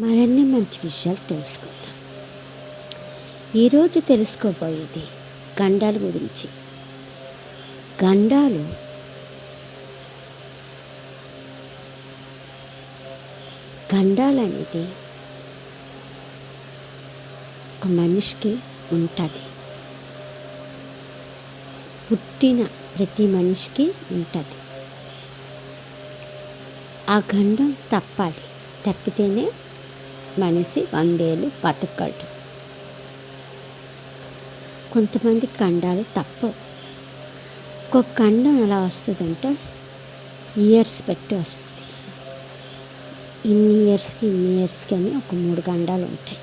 మరిన్ని మంచి విషయాలు తెలుసుకుందాం. ఈరోజు తెలుసుకోబోయేది గండాల గురించి. గండాలు గండాలు అనేది ఒక మనిషికి ఉంటుంది. పుట్టిన ప్రతి మనిషికి ఉంటుంది. ఆ గండం తప్పాలి. తప్పితేనే మనిషి వందేళ్ళు బతకడు. కొంతమంది ఖండాలు తప్పవు. ఒక కండం ఎలా వస్తుందంటే ఇయర్స్ పెట్టి వస్తుంది. ఇన్ని ఇయర్స్కి ఇన్ని ఇయర్స్కి అని ఒక మూడు ఖండాలు ఉంటాయి.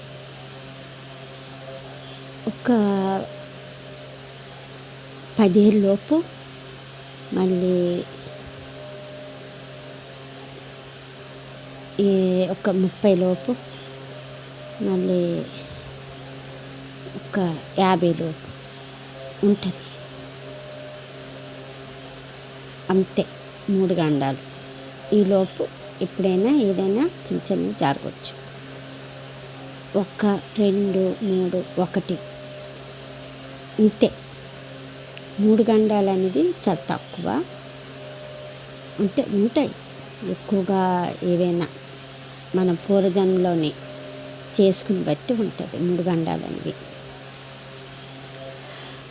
ఒక పదేళ్ళలోపు మళ్ళీ ఒక ముప్పై లోపు మళ్ళీ ఒక యాభై లోపు ఉంటుంది. అంతే మూడు గండాలు. ఈలోపు ఎప్పుడైనా ఏదైనా చిన్న చిన్నవి జరగవచ్చు ఒక రెండు మూడు ఒకటి. ఇంతే మూడు గండాలు అనేది చాలా తక్కువ. అంటే ఉంటాయి. ఎక్కువగా ఏవైనా మన పూర్వజన్మలోనే. చేసుకుని బట్టి ఉంటుంది మూడు గండాలు అనేవి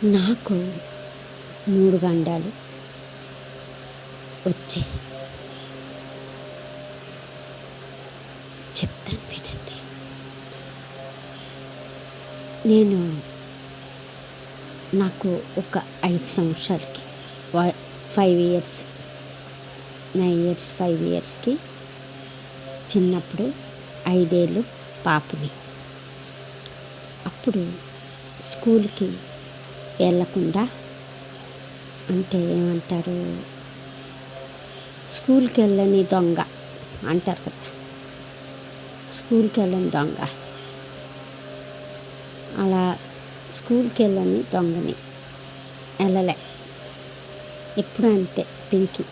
నాకు మూడు గండాలు వచ్చాయి చెప్తాను వినండి. నేను నాకు ఒక ఐదు సంవత్సరాలకి five years nine years five ఇయర్స్కి చిన్నప్పుడు ఐదేళ్ళు పాపని అప్పుడు స్కూల్కి వెళ్ళకుండా అంటే ఏమంటారు? స్కూల్కి వెళ్ళని దొంగ అంటారు కదా. స్కూల్కి వెళ్ళని దొంగ. అలా స్కూల్కి వెళ్ళని దొంగని వెళ్ళలే. ఎప్పుడు అంతే పింకి.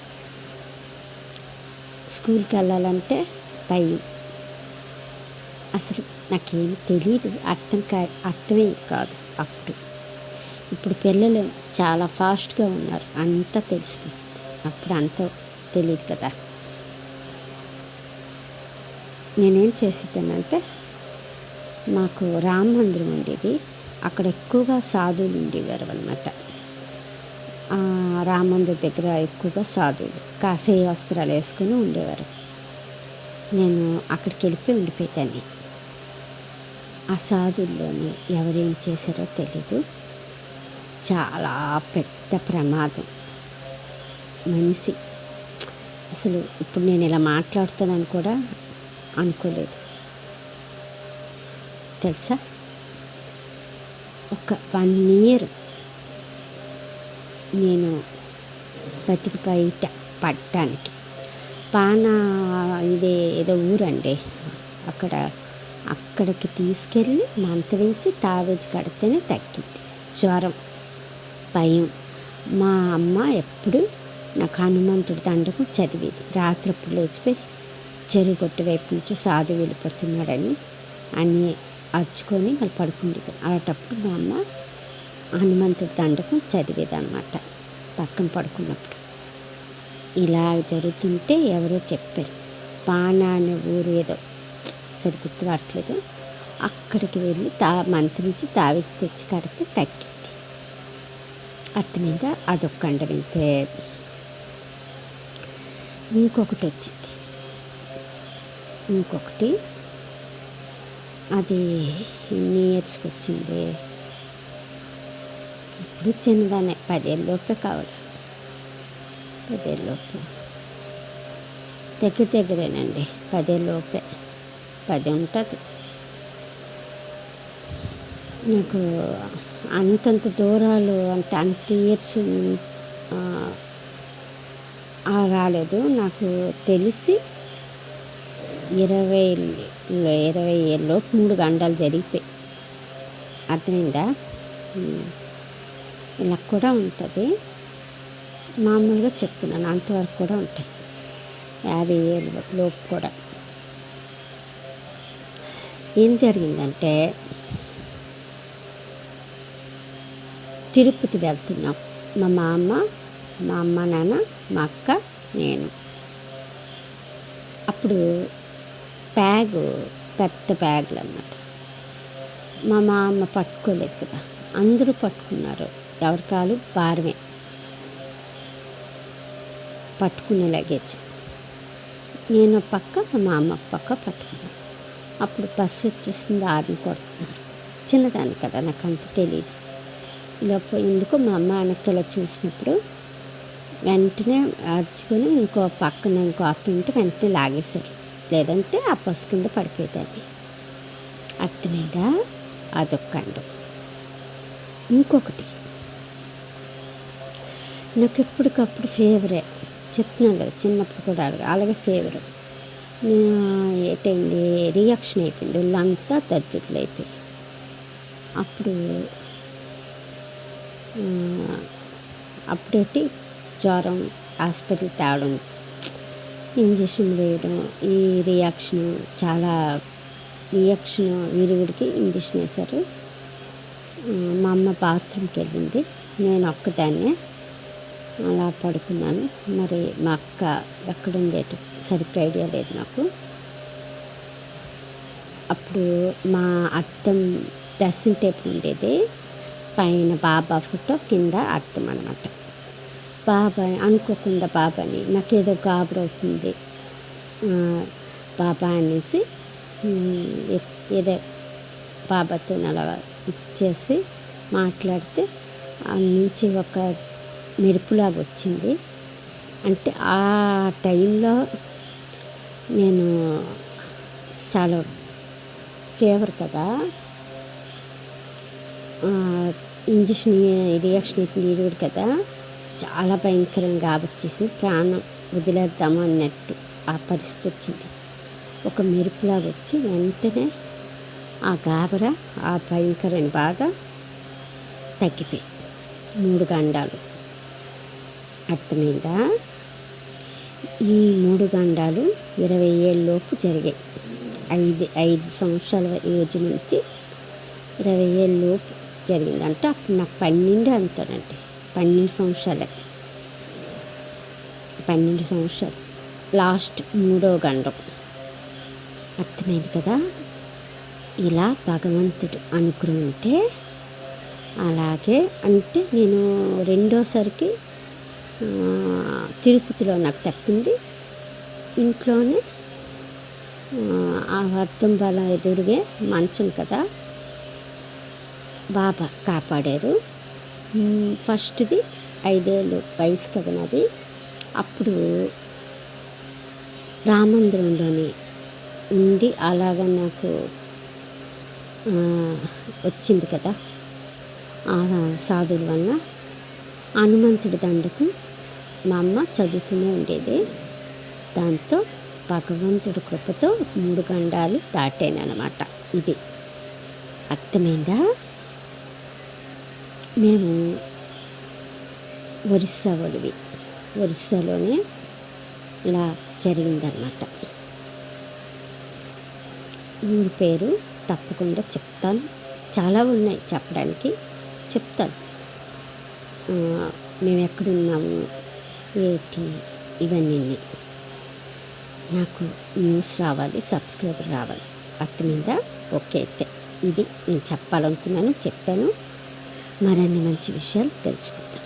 స్కూల్కి వెళ్ళాలంటే భయం. అసలు నాకేం తెలియదు అర్థం కా అర్థమే కాదు అప్పుడు. ఇప్పుడు పిల్లలు చాలా ఫాస్ట్గా ఉన్నారు అంతా తెలిసిపోతుంది. అప్పుడు అంత తెలియదు కదా. నేనేం చేసేదానంటే మాకు రామ మందిరం ఉండేది అక్కడ ఎక్కువగా సాధువులు ఉండేవారు అనమాట రామ మందిర్ దగ్గర ఎక్కువగా సాధువులు కాసే వస్త్రాలు వేసుకుని ఉండేవారు. నేను అక్కడికి వెళ్ళిపోయి ఉండిపోతాను ఆ ఎవరేం చేశారో తెలీదు. చాలా పెద్ద ప్రమాదం. మనిషి. అసలు ఇప్పుడు నేను ఇలా మాట్లాడుతానని కూడా అనుకోలేదు. తెలుసా? ఒక వన్ ఇయర్ నేను బతికి బయట పడ్డానికి. పానా ఇదే ఏదో ఊరండి. అక్కడ అక్కడికి తీసుకెళ్ళి మంత్రించి తావేజ్ కడితేనే తగ్గింది. జ్వరం భయం. మా అమ్మ ఎప్పుడు నాకు హనుమంతుడి దండకు చదివేది. రాత్రప్పుడు లేచిపోయి చెరువు కొట్టు వైపు నుంచి సాధు వెళ్ళిపోతున్నాడని అని అరుచుకొని మళ్ళీ పడుకుండేది. అలాంటప్పుడు మా అమ్మ హనుమంతుడి దండకు చదివేది అనమాట పక్కన పడుకున్నప్పుడు. ఇలా జరుగుతుంటే ఎవరో చెప్పారు. పానా అనే ఊరు ఏదో సరి గుర్తు రావట్లేదు అక్కడికి వెళ్ళి తా మంత్రించి తావేసి తెచ్చి కడితే తగ్గింది. అర్థమైందా? అదొక అండమైతే ఇంకొకటి వచ్చింది. ఇంకొకటి. అది ఎన్ని ఇయర్స్కి వచ్చింది? ఇప్పుడు చిన్నదానే. పదేళ్ళలోపే కావాలి. పదేళ్ళలోపు దగ్గర దగ్గరేనండి. పదేళ్ళలోపే పది ఉంటుంది. నాకు అంతంత దూరాలు అంటే అంత ఇయర్స్ రాలేదు. నాకు తెలిసి ఇరవై ఇరవై ఏళ్ళలోపు మూడు గంటలు జరిగిపోయి. అర్థమైందా? ఇలా కూడా ఉంటుంది. మామూలుగా చెప్తున్నాను. అంతవరకు కూడా ఉంటాయి. యాభై ఏళ్ళ లోపు కూడా. ఏం జరిగిందంటే తిరుపతి వెళ్తున్నాం. మా మామ మా అమ్మ నాన్న మా అక్క నేను. అప్పుడు బ్యాగ్ పెద్ద బ్యాగులు అన్నమాట మా మామ పట్టుకోలేదు కదా. అందరూ పట్టుకున్నారు. ఎవరికాలు భారమే. పట్టుకున్న లగేజ్ నేను పక్క మా అమ్మ పక్క పట్టుకున్నాను అప్పుడు బస్సు వచ్చేసింది ఆరుని కొడుతున్నారు. చిన్నదాన్ని కదా నాకు అంత తెలియదు ఇలా ఎందుకు మా అమ్మ వెనక్కి చూసినప్పుడు వెంటనే అర్చుకొని ఇంకో పక్కన ఇంకో అత్త ఉంటే వెంటనే లాగేశారు. లేదంటే ఆ పసు కింద పడిపోయేదాన్ని అర్థమైందా అదొక్కండు ఇంకొకటి. నాకు ఎప్పటికప్పుడు ఫేవరెట్ చెప్తున్నాను కదా చిన్నప్పుడు కూడా అలాగే ఫేవరెట్ ఏటైంది రియాక్షన్ అయిపోయింది. ఒళ్ళంతా తద్దుట్లు అయిపోయి అప్పుడు అప్పుడేటి జ్వరం హాస్పిటల్ తేవడం ఇంజక్షన్ వేయడం ఈ రియాక్షన్ చాలా రియాక్షన్ విరుగుడికి ఇంజక్షన్ వేశారు. మా అమ్మ బాత్రూమ్కి వెళ్ళింది. నేను ఒక్కదాన్నే అలా పడుకున్నాను. మరి మా అక్క ఎక్కడుంది సరిగ్గా ఐడియా లేదు నాకు. అప్పుడు మా అర్థం డ్రెస్సింగ్ టేబుల్ ఉండేది. పైన బాబా ఫోటో కింద అర్థం అనమాట బాబా అనుకోకుండా బాబాని నాకేదో గాబరవుతుంది బాబా అనేసి ఏదో బాబాతో అలా ఇచ్చేసి మాట్లాడితే నుంచి ఒక మెరుపులాగా వచ్చింది. అంటే ఆ టైంలో నేను చాలా ఫేవర్ కదా. ఇంజక్షన్ రియాక్షన్ అవుతుంది కదా. చాలా భయంకరంగా ఆపచ్చేసింది. ప్రాణం వదిలేద్దాము అన్నట్టు ఆ పరిస్థితి వచ్చింది. ఒక మెరుపులాగా వచ్చి వెంటనే ఆ గాబర ఆ భయంకరమైన బాధ తగ్గిపోయి మూడు గండాలు. అర్థమైందా? ఈ మూడు గండాలు ఇరవై ఏళ్ళలోపు జరిగాయి. ఐదు ఐదు సంవత్సరాల ఏజ్ నుంచి ఇరవై ఏళ్ళలోపు జరిగిందంటే. అప్పుడు నాకు పన్నెండు అంతేనండి పన్నెండు సంవత్సరాలే. పన్నెండు సంవత్సరాలు. లాస్ట్ మూడో గండం. అర్థమైంది కదా? ఇలా భగవంతుడు అనుగ్రహం అలాగే అంటే నేను రెండోసారికి తిరుపతిలో నాకు తప్పింది. ఇంట్లోనే ఆ అర్థం బల ఎదురుగే మంచం కదా. బాబా కాపాడారు. ఫస్ట్ది ఐదేళ్ళు వయసు కదా నాది. అప్పుడు రామందిరంలోని ఉండి అలాగ నాకు వచ్చింది కదా. ఆ సాధుల వల్ల హనుమంతుడి దండకు మా అమ్మ చదువుతూనే ఉండేది. దాంతో భగవంతుడి కృపతో మూడు గండాలు దాటానమాట ఇది. అర్థమైందా? మేము ఒరిస్సా ఒడివి. ఒరిస్సాలోనే ఇలా జరిగిందనమాట ఊరి పేరు తప్పకుండా చెప్తాను. చాలా ఉన్నాయి చెప్పడానికి. చెప్తాను. మేము ఎక్కడున్నాము ఏంటి? ఇవన్నీ. నాకు న్యూస్ రావాలి సబ్స్క్రైబర్ రావాలి. మీద ఓకే అయితే ఇది నేను చెప్పాలనుకున్నాను చెప్పాను. మరిన్ని మంచి విషయాలు తెలుసుకుందాం.